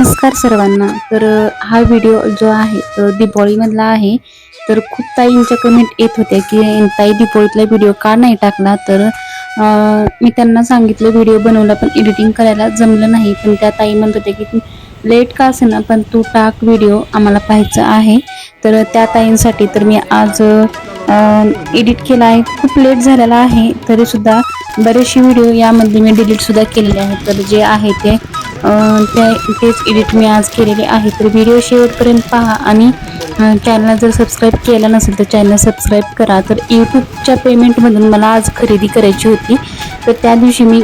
नमस्कार सर्वांना. तर हा व्हिडिओ जो आहे तो दिपोळीमधला आहे तर खूप ताईंच्या कमेंट येत होत्या की ताई दिपोळीतला व्हिडिओ का नाही टाकला? तर मी त्यांना सांगितलं व्हिडिओ बनवला पण एडिटिंग करायला जमलं नाही. पण त्या ताई म्हणत होत्या की लेट का असे ना पण तू टाक व्हिडिओ आम्हाला पाहायचं आहे. तर त्या ताईंसाठी तर मी आज एडिट केला आहे. खूप लेट झालेला आहे तरीसुद्धा बरेचसे व्हिडिओ यामध्ये मी डिलीटसुद्धा केलेले आहेत. तर जे आहे ते त्या तेच एडिट मी आज केलेले आहे. तर व्हिडिओ शेवटपर्यंत पहा आणि चॅनल जर सबस्क्राईब केलं नसेल तर चॅनल सबस्क्राईब करा. तर यूट्यूबच्या पेमेंटमधून मला आज खरेदी करायची होती. तर त्या दिवशी मी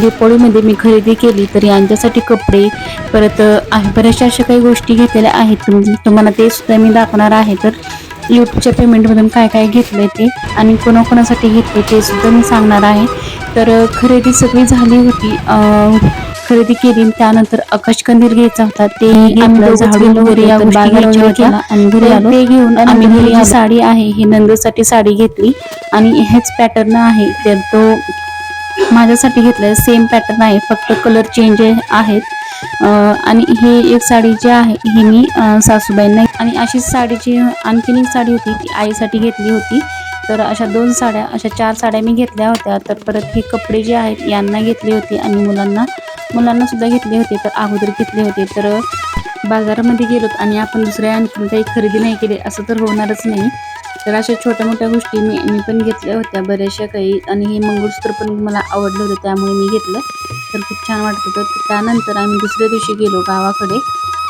दिपोळीमध्ये मी खरेदी केली. तर यांच्यासाठी कपडे परत बऱ्याचशा अशा काही गोष्टी घेतलेल्या आहेत. तुम्हाला ते सुद्धा मी दाखवणार आहे. तर यूट्यूबच्या पेमेंटमधून काय काय घेतलं ते आणि कोणाकोणासाठी घेतले ते सुद्धा मी सांगणार आहे. तर खरेदी सगळी झाली होती. खरेदी केली त्यानंतर आकाशकंदील घ्यायचा होता ते घेऊन आम्ही ही जी. साडी आहे ही नंदसाठी साडी घेतली. आणि हेच पॅटर्न आहे. तर तो माझ्यासाठी घेतलाय सेम पॅटर्न आहे. फक्त कलर चेंज आहेत. आणि ही एक साडी जी आहे ही मी सासूबाईंना आणि अशीच साडीची आणखीन एक साडी होती ती आईसाठी घेतली होती. तर अशा दोन साड्या अशा चार साड्या मी घेतल्या होत्या. तर परत हे कपडे जे आहेत यांना घेतले होते. आणि मुलांना मुलांना सुद्धा घेतले होते तर अगोदर घेतले होते. तर बाजारामध्ये गेलोत आणि आपण दुसऱ्या आणखीन काही खरेदी नाही केली असं तर होणारच नाही. तर अशा छोट्या मोठ्या गोष्टी मी मी पण घेतल्या होत्या बऱ्याचशा काही आणि हे मंगळसूत्र पण मला आवडलं होतं त्यामुळे मी घेतलं. तर खूप छान वाटत होतं. तर त्यानंतर आम्ही दुसऱ्या दिवशी गेलो गावाकडे.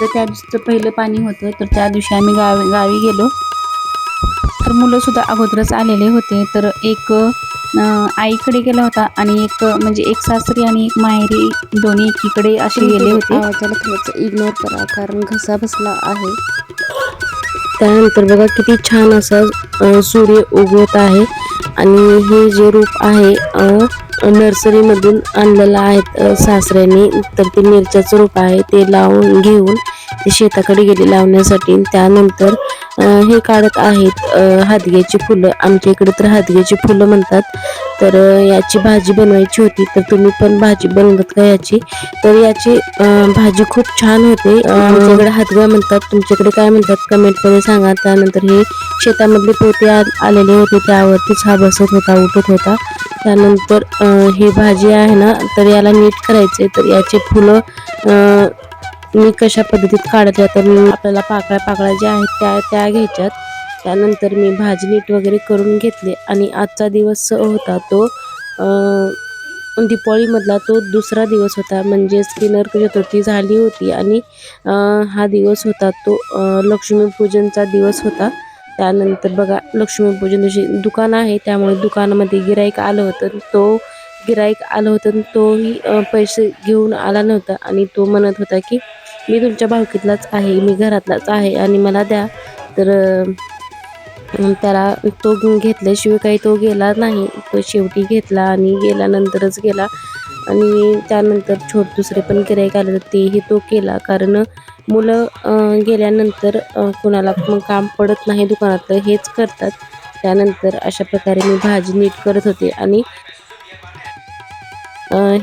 तर त्या दिवशीचं पहिलं पाणी होतं तर त्या दिवशी आम्ही गावी गावी गेलो. तर मुलं सुद्धा अगोदरच आलेले होते. तर एक आईकडे गेला होता आणि एक म्हणजे एक सासरी आणि एक माहेरी दोन्ही एकीकडे असे गेले होते. आवाजाला थोडंसं इग्नोर करा कारण घसा बसला आहे. त्यानंतर बघा किती छान असं सूर्य उगवत आहे. आणि हे जे रूप आहे नर्सरीमधून आणलेलं आहे सासऱ्याने तर ते मिरच्याचं रूप आहे ते लावून घेऊन ते शेताकडे गेले लावण्यासाठी. त्यानंतर हे काढत आहेत. हादग्याची फुलं. आमच्या इकडे तर हादग्याची फुलं म्हणतात. तर याची भाजी बनवायची होती. तर तुम्ही पण भाजी बनवत का याची? तर याची भाजी खूप छान होते. आमच्याकडे हातगा म्हणतात. तुमच्याकडे काय म्हणतात? कमेंटमध्ये सांगा. त्यानंतर हे शेतामधले पोते आ- आलेले होते. त्यावरतीच हा बसत होता उठत होता. त्यानंतर ही भाजी आहे ना तर याला नीट करायचे तर याचे फुलं मी कशा पद्धतीत काढल्या तर मी आपल्याला पाकळ्या पाकळ्या ज्या आहेत त्या त्या घ्यायच्यात. त्यानंतर मी भाजी नीट वगैरे करून घेतले आणि आजचा दिवस होता तो दीपावळीमधला तो दुसरा दिवस होता. म्हणजेच की नरक चतुर्थी झाली होती आणि हा दिवस होता तो लक्ष्मीपूजनचा दिवस होता. त्यानंतर बघा लक्ष्मीपूजन दिवशी दुकान आहे त्यामुळे दुकानामध्ये गिराईक आलं होतं. तो गिराईक आलं होतं आणि तोही पैसे घेऊन आला नव्हता आणि तो म्हणत होता की मी तुमच्या भावकीतलाच आहे मी घरातलाच आहे आणि मला द्या. तर त्याला तो घेतल्याशिवाय काही तो गेला नाही. तो शेवटी घेतला आणि गेल्यानंतरच गेला. आणि त्यानंतर छोट दुसरे पण गिरायक आले तर तेही तो केला. कारण मुलं गेल्यानंतर कुणाला पण काम पडत नाही दुकानातलं हेच करतात. त्यानंतर अशा प्रकारे मी भाजी नीट करत होते. आणि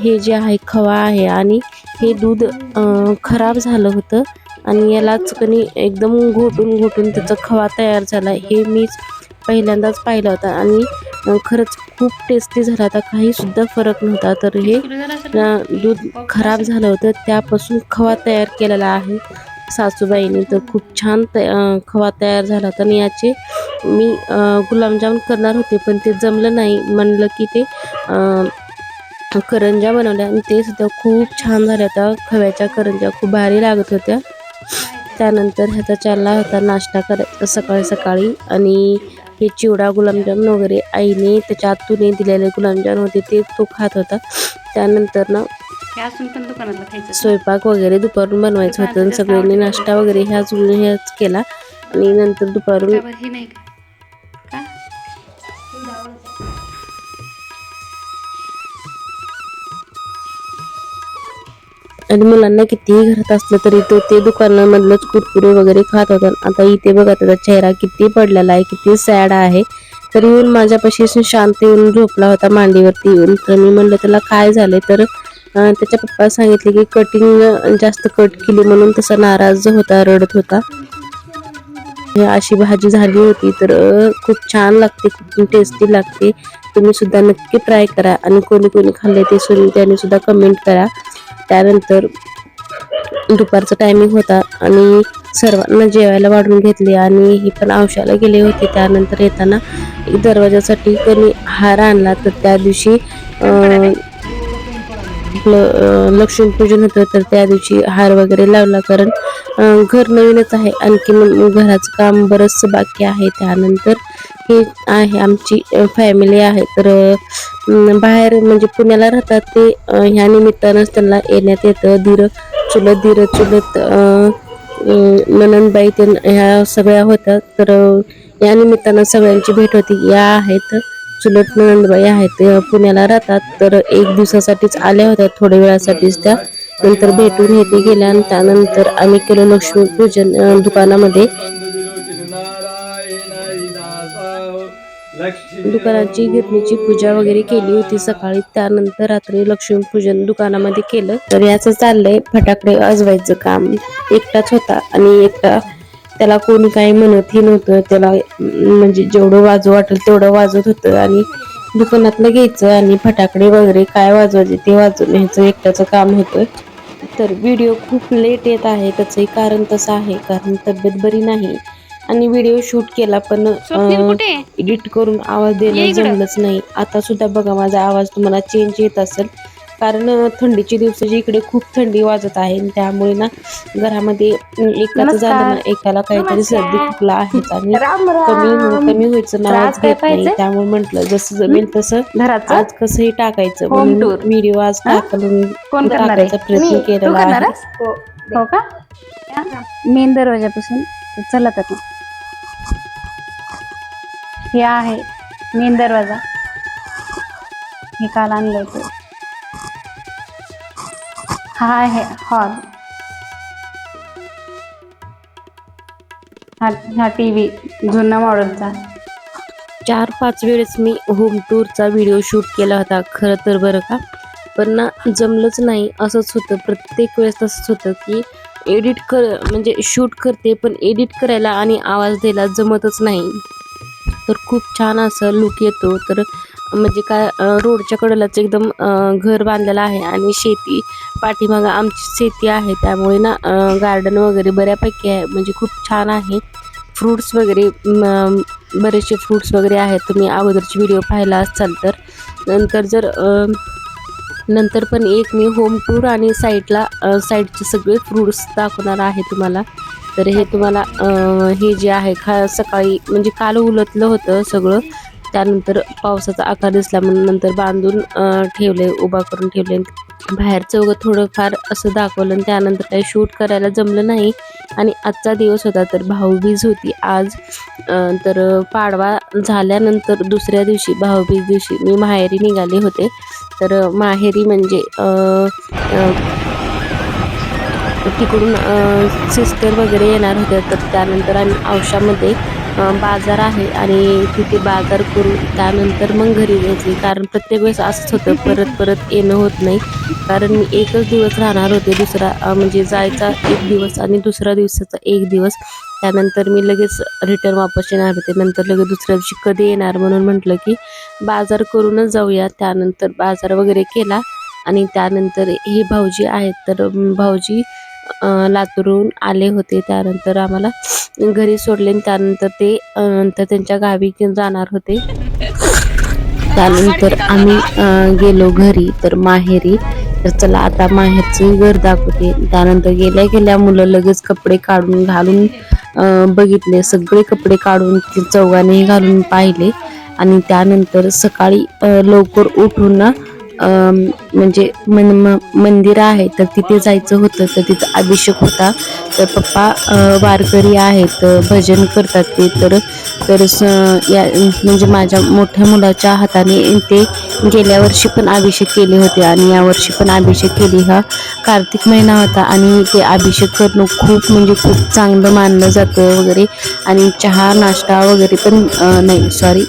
हे जे आहे खवा आहे आणि हे दूध खराब झालं होतं आणि यालाच कणी एकदम घोटून घोटून त्याचा खवा तयार झाला. हे मीच पहिल्यांदाच पाहिला होता आणि खरंच खूप टेस्टी झाला होता. काहीसुद्धा फरक नव्हता. तर हे दूध खराब झालं होतं. त्यापासून खवा तयार केलेला आहे सासूबाईने. तर खूप छान त खवा तयार झाला होता. आणि याचे मी अ, गुलाबजाम करणार होते पण ते जमलं नाही. म्हणलं की ते अ, करंज्या बनवल्या आणि ते सुद्धा खूप छान झाल्या होत्या. खव्याच्या करंज्या खूप भारी लागत होत्या. त्यानंतर ह्याचा चालला होता नाश्ता करायचा सकाळी सकाळी. आणि हे चिवडा गुलाबजामुन वगैरे आईने त्याच्या आतूने दिलेले गुलाबजामुन होते ते तो खात होता. त्यानंतर ना स्वयंपाक वगैरे दुपारून बनवायचं होतं आणि सगळ्यांनी नाश्ता वगैरे ह्याच ह्याच केला. आणि नंतर दुपारून आणि मुलांना कितीही घरात असलं तरी तो ते दुकानामधलंच कुरकुरे वगैरे खात होता. आता इथे बघा त्याचा चेहरा किती पडलेला आहे किती सॅड आहे. तर येऊन माझ्यापाशी असं शांत येऊन झोपला होता मांडीवरती येऊन. तर मी म्हणलं त्याला काय झालंय? तर त्याच्या पप्पा सांगितले की कटिंग जास्त कट केली म्हणून तसा नाराज होता रडत होता. अशी भाजी झाली होती तर खूप छान लागते खूप टेस्टी लागते. तुम्ही सुद्धा नक्की ट्राय करा आणि कोणी कोणी खाल्ले ते सुरू त्यांनी सुद्धा कमेंट करा. त्यानंतर दुपारचा टायमिंग होता आणि सर्वांना जेवायला वाढून घेतले आणि ही पण औषधाला गेले होते. त्यानंतर येताना दरवाजासाठी कोणी हार आणला तर त्या दिवशी अं, आपलं लक्ष्मीपूजन होतं तर त्या दिवशी हार वगैरे लावला. कारण घर नवीनच आहे. आणखी घराचं काम बरंचसं बाकी आहे. त्यानंतर हे आहे आमची फॅमिली आहे. तर बाहेर म्हणजे पुण्याला राहतात ते ह्या निमित्तानंच त्यांना येण्यात येतं. धीर चुलत धीर चुलत ननंदबाई ते ह्या सगळ्या होत्या तर या निमित्तानं सगळ्यांची भेट होती. या आहेत चुलत नंदबाई आहेत पुण्याला राहतात. तर एक दिवसासाठीच आल्या होत्या थोड्या वेळासाठीच त्या. नंतर भेटून हे गेल्या आणि त्यानंतर आम्ही केलं लक्ष्मीपूजन दुकानामध्ये. दुकानाची गिरणीची पूजा वगैरे केली होती सकाळी. त्यानंतर रात्री लक्ष्मीपूजन दुकानामध्ये केलं. तर याचं चाललंय फटाकडे वाजवायचं काम. एकटाच होता आणि एकटा त्याला कोणी काही म्हणतही नव्हतं. त्याला म्हणजे जेवढं वाजव वाटेल तेवढं वाजवत होतं आणि दुकानातलं घ्यायचं आणि फटाकडे वगैरे काय वाजवायचे ते वाजवून ह्याचं एकट्याचं काम होतं. तर व्हिडिओ खूप लेट येत आहे त्याचंही कारण तसं आहे कारण तब्येत बरी नाही. आणि व्हिडिओ शूट केला पण? एडिट करून आवाज देणं. जमलंच नाही. आता सुद्धा बघा माझा आवाज तुम्हाला चेंज येत असेल. कारण थंडीची दिवसाची इकडे खूप थंडी वाजत आहे त्यामुळे ना घरामध्ये एकाचं झालं ना. एकाला काहीतरी सर्दी खोकला आहेच आणि कमी हो- कमी व्हायचं नावाच घेत नाही? त्यामुळे म्हंटल जसं जमेल तसं आज कसंही टाकायचं म्हणून. व्हिडिओ आज हा? टाकून आहे? टाकायचा प्रयत्न केलेला आहे आहेस? हो का मेन दरवाजापासून चला तर. हे आहे मेन दरवाजा हे काल आणलं होतं हा आहे हॉल हा हा टी व्ही जुना मॉडेलचा. चार पाच वेळेस मी होम टूरचा व्हिडिओ शूट केला होता खरं तर बरं का? पण ना जमलंच नाही. असंच होतं. प्रत्येक वेळेस तसंच होतं की एडिट कर म्हणजे शूट करते पण एडिट करायला आणि आवाज द्यायला जमतच नाही. तर खूप छान असं लुक येतो. तर म्हणजे काय रोडच्या कडेलाच एकदम घर बांधलेलं आहे आणि शेती पाठीमागं आमची शेती आहे त्यामुळे ना गार्डन वगैरे बऱ्यापैकी आहे. म्हणजे खूप छान आहे. फ्रूट्स वगैरे बरेचसे फ्रूट्स वगैरे आहेत. तुम्ही अगोदरचे व्हिडिओ पाहिला असाल तर. नंतर जर नंतर पण एक मी होम टूर आणि साईडला साईडचे सगळे फ्रूट्स दाखवणार आहे तुम्हाला. तर हे तुम्हाला हे जे आहे खा सकाळी म्हणजे काल उलटलं होतं सगळं. त्यानंतर पावसाचा आकार दिसला म्हणून नंतर बांधून ठेवले उभा करून ठेवले बाहेरचं वगैरे थोडंफार असं दाखवलं आणि त्यानंतर काही शूट करायला जमलं नाही आणि आजचा दिवस होता तर भाऊबीज होती आज. तर पाडवा झाल्यानंतर दुसऱ्या दिवशी भाऊबीज दिवशी मी माहेरी निघाले होते. तर माहेरी म्हणजे तिकडून सिस्टर वगैरे येणार होत्या तर त्यानंतर आम्ही औषामध्ये बाजार आहे आणि तिथे बाजार करून त्यानंतर मग घरी जायचे. कारण प्रत्येक वेळेस असंच होतं परत परत येणं होत नाही. कारण मी एकच दिवस राहणार होते दुसरा म्हणजे जायचा एक दिवस आणि दुसरा दिवसाचा एक दिवस. त्यानंतर मी लगेच रिटर्न वापस येणार होते. नंतर लगेच दुसऱ्या दिवशी कधी येणार म्हणून म्हटलं की बाजार करूनच जाऊया. त्यानंतर बाजार वगैरे केला आणि त्यानंतर हे भाऊजी आहेत तर भाऊजी अं, लातूरहून आले होते. त्यानंतर आम्हाला घरी सोडले आणि त्यानंतर ते नंतर त्यांच्या गावी घेऊन जाणार होते. त्यानंतर आम्ही गेलो घरी. तर माहेरी तर चला आता माहेरचं घर दाखवते. त्यानंतर गेल्या गेल्या मुलं लगेच कपडे काढून घालून बघितले. सगळे कपडे काढून ते चौघाने घालून पाहिले. आणि त्यानंतर सकाळी लवकर उठून ना म्हणजे मन म- मंदिर आहे तर तिथे जायचं होतं तर तिथं अभिषेक होता. तर पप्पा वारकरी आहेत भजन करतात ते. तर तर स- या म्हणजे माझ्या मोठ्या मुलाच्या हाताने ते गेल्या वर्षी पण अभिषेक केले होते आणि यावर्षी पण अभिषेक केली. हा कार्तिक महिना होता आणि ते अभिषेक करणं खूप म्हणजे खूप चांगलं मानलं जातं वगैरे. आणि चहा नाश्ता वगैरे पण नाही सॉरी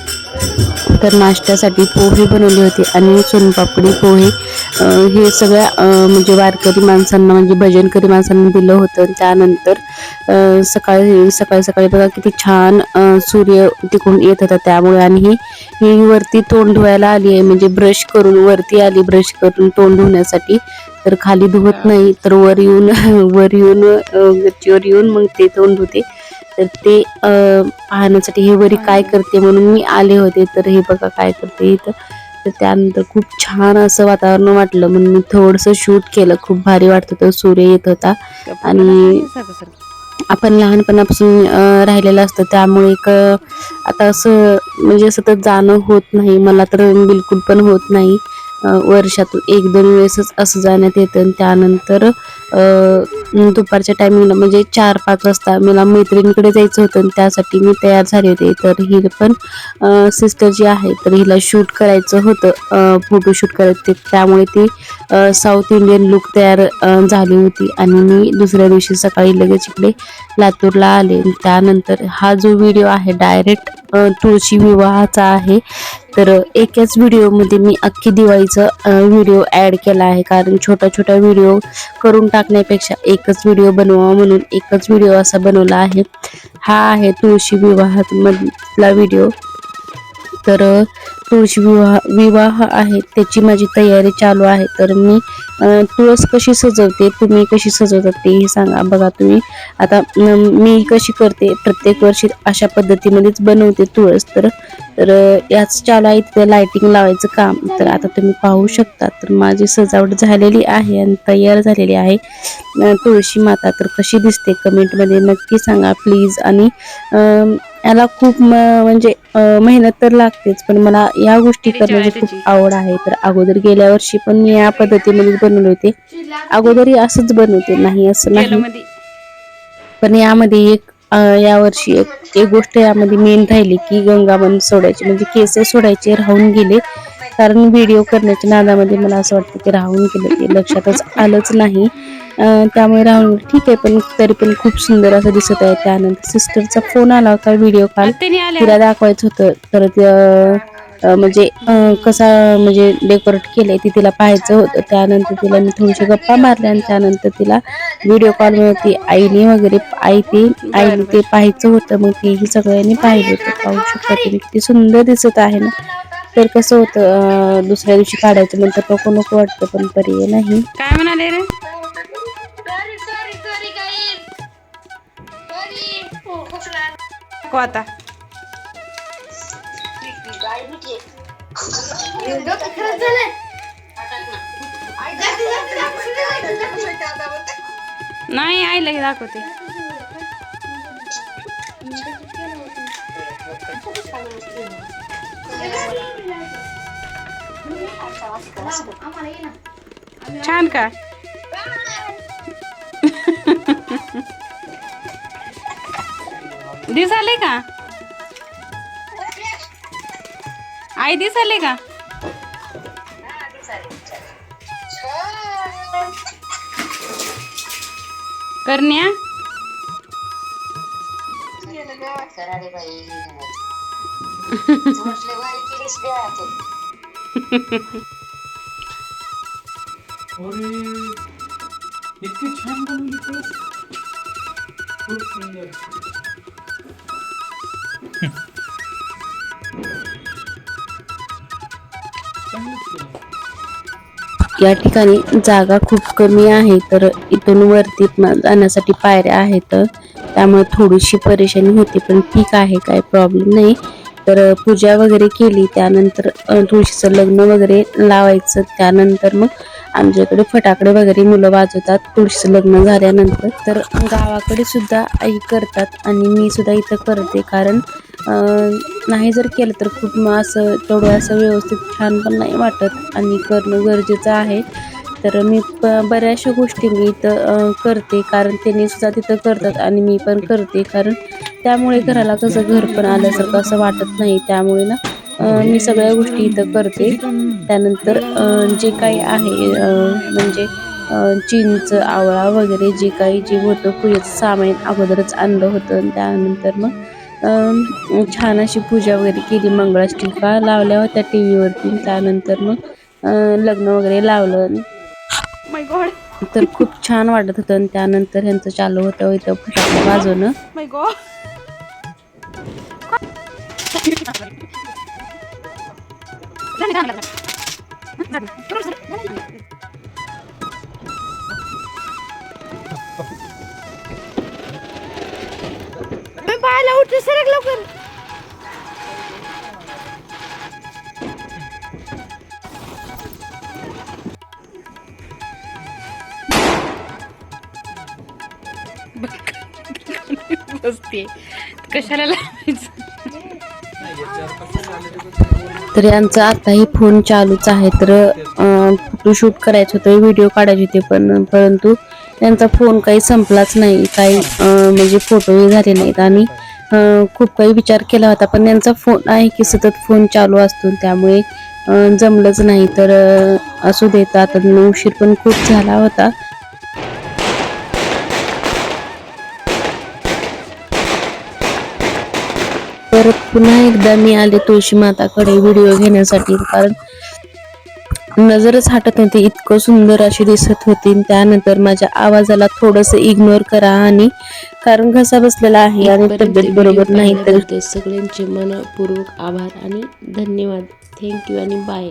तर नाश्त्यासाठी पोहे बनवले होते आणि सोनपापडी पोहे हे सगळ्या म्हणजे वारकरी माणसांना म्हणजे भजनकरी माणसांना दिलं होतं. त्यानंतर सकाळी सकाळी सकाळी बघा किती छान सूर्य तिकडून येत होता त्यामुळे. आणि ही ही वरती तोंड धुवायला आली आहे. म्हणजे ब्रश करून वरती आली ब्रश करून तोंड धुण्यासाठी. तर खाली धुवत नाही तर वर येऊन वर येऊन गच्चीवर येऊन मग ते तोंड धुते. तर ते पाहण्यासाठी हे वरी काय करते म्हणून मी आले होते. तर हे बघा काय करते इथं. तर त्यानंतर खूप छान असं वातावरण वाटलं. म्हणून मी थोडंसं शूट केलं. खूप भारी वाटत होतं. सूर्य येत होता. आणि आपण लहानपणापासून राहिलेलं असतं. त्यामुळे एक आता असं म्हणजे सतत जाणं होत नाही. मला तर बिलकुल पण होत नाही. वर्षातून एक दोन वेळेसच असं जाण्यात येतं. त्यानंतर दुपारच्या टायमिंगला म्हणजे चार पाच वाजता मला मैत्रिणीकडे जायचं होतं आणि त्यासाठी मी तयार झाले होते. तर ही पण सिस्टर जी आहे तर हिला शूट करायचं होतं फोटोशूट करायचं त्यामुळे ती साऊथ इंडियन लुक तयार झाली होती आणि मी दुसऱ्या दिवशी सकाळी लगेच इकडे लातूरला आले. त्यानंतर हा जो व्हिडिओ आहे डायरेक्ट तुळशी विवाहाचा आहे. तर एकाच व्हिडिओमध्ये मी अख्खी दिवाळीचा व्हिडिओ ॲड केला आहे. कारण छोटा छोटा व्हिडिओ करून टाकण्यापेक्षा एकच व्हिडिओ बनवावा म्हणून एकच व्हिडिओ असा बनवला आहे. हा आहे तुळशी विवाहातला व्हिडिओ तर तुळशी विवाह विवाह आहे त्याची माझी तयारी चालू आहे. तर मी तुळस कशी सजवते तुम्ही कशी सजवतात हे सांगा. बघा तुम्ही. आता मी कशी करते प्रत्येक वर्षी अशा पद्धतीमध्येच बनवते तुळस. तर तर याच चालू आहे तिथे लाइटिंग लावायचं काम. तर आता तुम्ही पाहू शकता. तर माझी सजावट झालेली आहे आणि तयार झालेली आहे. तुळशी माता तर कशी दिसते? कमेंटमध्ये नक्की सांगा प्लीज आणि याला खूप म्हणजे मेहनत तर लागतेच पण मला या गोष्टी करण्याची खूप आवड आहे. तर अगोदर गेल्या वर्षी पण मी या पद्धतीमध्ये बनवले होते. अगोदरही असंच बनवते नाही असं नाही. पण यामध्ये एक यावर्षी एक एक गोष्ट यामध्ये मेन राहिली की गंगाबन सोडायची म्हणजे केस सोडायचे राहून गेले. कारण व्हिडिओ करण्याच्या नादामध्ये मला असं वाटतं की राहून गेलं ते लक्षातच आलंच नाही. त्यामुळे राहून गेलं. ठीक आहे पण तरी पण खूप सुंदर असं दिसत आहे. त्यानंतर सिस्टरचा फोन आला होता व्हिडिओ कॉल तिला दाखवायचं होतं. तर ते, म्हणजे कसा म्हणजे डेकोरेट केलंय ते तिला पाहायचं होतं. त्यानंतर तिला मी थोडीशी गप्पा मारल्या आणि त्यानंतर तिला व्हिडिओ कॉल ती आईने वगैरे आई ते आईने ते पाहायचं होतं. मग तेही सगळ्यांनी पाहिलं होतं. पाहू शकता तुम्ही किती सुंदर दिसत आहे ना. तर कसं होतं दुसऱ्या दिवशी काढायचं नंतर नको नको वाटतं पण पर्याय नाही. काय म्हणाले रे? Sorry sorry sorry guys sorry खोकला को आता. गाय भेटली डोकं खराब झालंय. जास्त जास्त दाखवू नाही आईला की दाखवते. छान का? दिसाले का? आई दिसाले का? करण्या? इतकी छान बनवली खूप सुंदर या ठिकाणी जागा खूप कमी आहे तर इथून वरती जाण्यासाठी पायऱ्या आहेत. त्यामुळे थोडीशी परेशानी होती पण ठीक आहे काय प्रॉब्लेम नाही. तर पूजा वगैरे केली त्यानंतर तुळशीचं लग्न वगैरे लावायचं. त्यानंतर मग आमच्याकडे फटाकडे वगैरे मुलं वाजवतात. तुळशीचं लग्न झाल्यानंतर. तर गावाकडे सुद्धा आई करतात आणि मी सुद्धा इथं करते. कारण नाही जर केलं तर खूप मग असं तेवढं असं व्यवस्थित छान पण नाही वाटत आणि करणं गरजेचं आहे. तर मी प बऱ्याचशा गोष्टी मी इथं करते. कारण त्यांनी सुद्धा तिथं करतात आणि मी पण करते. कारण त्यामुळे घराला कसं घर पण आल्यासारखं असं वाटत नाही. त्यामुळे ना मी सगळ्या गोष्टी इथं करते. त्यानंतर जे काही आहे म्हणजे चिंच आवळा वगैरे जे काही जे होतं पूजेचं सामान अगोदरच आणलं होतं. त्यानंतर मग छान अशी पूजा वगैरे केली. मंगळाष्टिका लावल्या होत्या टी व्हीवरती. त्यानंतर मग लग्न वगैरे लावलं. तर खूप छान वाटत होतं. आणि त्यानंतर ह्यांचं चालू होतं इथं फटाके वाजवणं. पाहायला उठते सरक लवकर बसते कशाला लावायचं तर यांचं आताही फोन चालूच आहे. तर फोटोशूट करायचं होतं व्हिडिओ काढायचे होते पण परंतु त्यांचा फोन काही संपलाच नाही. काही म्हणजे फोटोही झाले नाहीत. आणि खूप काही विचार केला होता पण त्यांचा फोन आहे की सतत फोन चालू असतो त्यामुळे जमलंच नाही. तर असू देत आता उशीर पण खूप झाला होता. परत पुन्हा एकदा मी आले तुळशी माताकडे व्हिडिओ घेण्यासाठी कारण नजरच हटत नव्हती. इतकं सुंदर अशी दिसत होती. त्यानंतर माझ्या आवाजाला थोडस इग्नोर करा आणि कारण घसा बसलेला आहे आणि तब्येत बरोबर नाही तर सगळ्यांचे मनपूर्वक आभार आणि धन्यवाद. थँक्यू आणि बाय